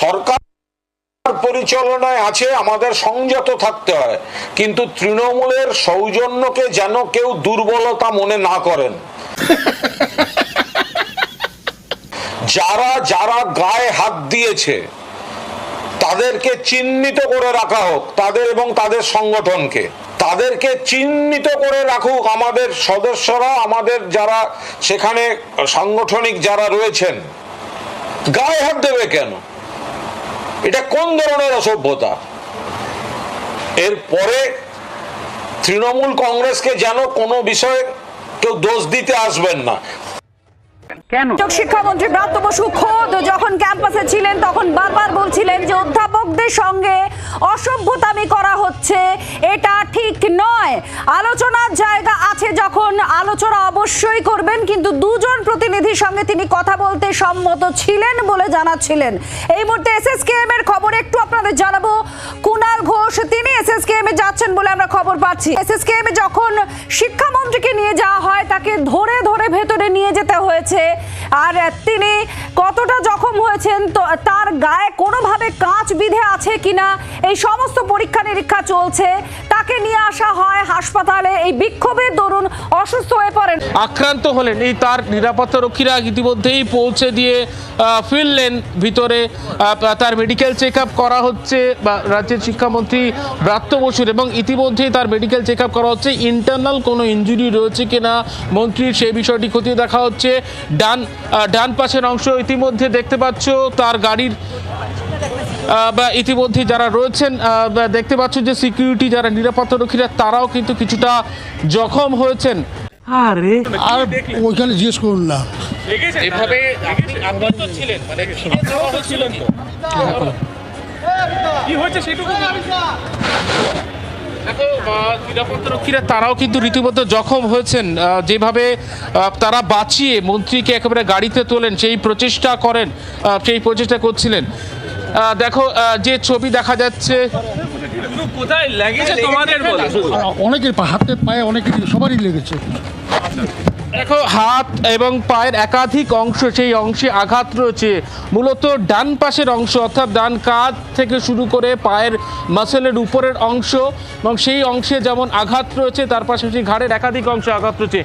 সরকার পরিচালনায় আছে, আমাদের সংযত থাকতে হয়। কিন্তু তৃণমূলের সৌজন্যকে যেন কেউ দুর্বলতা মনে না করেন। যারা যারা গায়ে হাত দিয়েছে, তাদেরকে চিহ্নিত করে রাখা হোক, তাদের এবং তাদের সংগঠনকে। তাদেরকে চিহ্নিত করে রাখুক আমাদের সদস্যরা, আমাদের যারা সেখানে সাংগঠনিক যারা রয়েছেন। গায়ে হাত দেবে কেন? এটা কোন ধরনের অসভ্যতা? এরপরে তৃণমূল কংগ্রেসকে যেন কোনো বিষয়ে কেউ দোষ দিতে আসবেন না। কেন? শিক্ষামন্ত্রী ব্রাত্য বসু খোদ যখন ক্যাম্পাসে ছিলেন, তখন বারবার বলছিলেন যে অধ্যাপকদের সঙ্গে অসভ্যতামি করা হচ্ছে। এটা ঠিক নয়। আলোচনার জায়গা আছে যখন আলোচনা অবশ্যই করবেন, কিন্তু দুজন প্রতিনিধির সঙ্গে তিনি কথা বলতে সম্মত ছিলেন বলে জানাচ্ছিলেন। এই মুহূর্তে এসএসকেএম এর খবর একটু আপনাদের জানাব। কুনাল ঘোষ এসএসকেএম এ যাচ্ছেন বলে আমরা খবর পাচ্ছি। এসএসকেএম এ যখন শিক্ষামন্ত্রীকে নিয়ে যাওয়া হয়, তাকে ধরে ধরে ভেতরে নিয়ে যেতে হয়েছে। আর তিনি কতটা জখম হয়েছেন, তো তার গায়ে কাঁচ বিধে আছে কিনা, এই সমস্ত পরীক্ষা নিরীক্ষা চলছে। তাকে নিয়ে আসা হয় হাসপাতালে। এই বিক্ষোভের দরুন অসুস্থ হয়ে পড়েন। আক্রান্ত হলেন। এই তার নিরাপত্তা রক্ষীরা ইতিমধ্যেই পৌঁছে দিয়ে ফিরলেন ভিতরে। তার মেডিকেল চেক করা হচ্ছে রাজ্যের শিক্ষামন্ত্রী ব্রাত্য বসুর। এবং ইতিমধ্যেই তার মেডিকেল চেক করা হচ্ছে। ইন্টারনাল কোনো ইঞ্জুরি রয়েছে কিনা, মন্ত্রীর সেই বিষয়টি খতিয়ে দেখা হচ্ছে। ডান ডান পাশের অংশ ইতিমধ্যে দেখতে পাচ্ছ, তার গাড়ির বা ইতিমধ্যে যারা রয়েছেন বা দেখতে পাচ্ছ যে সিকিউরিটি যারা নিরাপত্তা রক্ষীরা তারাও কিন্তু কিছুটা জখম হয়েছেন। আরে। আর ওইখানে জিজ্ঞেস করুন না। এভাবে ছিলেন মানে ছিলেন নিরাপত্তারক্ষীরা তারাও কিন্তু রীতিমতো জখম হয়েছেন। যেভাবে তারা বাঁচিয়ে মন্ত্রীকে একেবারে গাড়িতে তোলেন সেই প্রচেষ্টা করেন সেই প্রচেষ্টা করছিলেন। দেখো যে ছবি দেখা যাচ্ছে কোথায় লেগেছে তোমাদের অনেকের হাতে পায়ে অনেকের সবারই লেগেছে। দেখো হাত এবং পায়ের একাধিক অংশ সেই অংশে আঘাত রয়েছে। মূলত ডান পাশের অংশ অর্থাৎ ডান কাঁধ থেকে শুরু করে পায়ের মাসেলের উপরের অংশ এবং সেই অংশে যেমন আঘাত রয়েছে তার পাশাপাশি ঘাড়ের একাধিক অংশে আঘাত রয়েছে।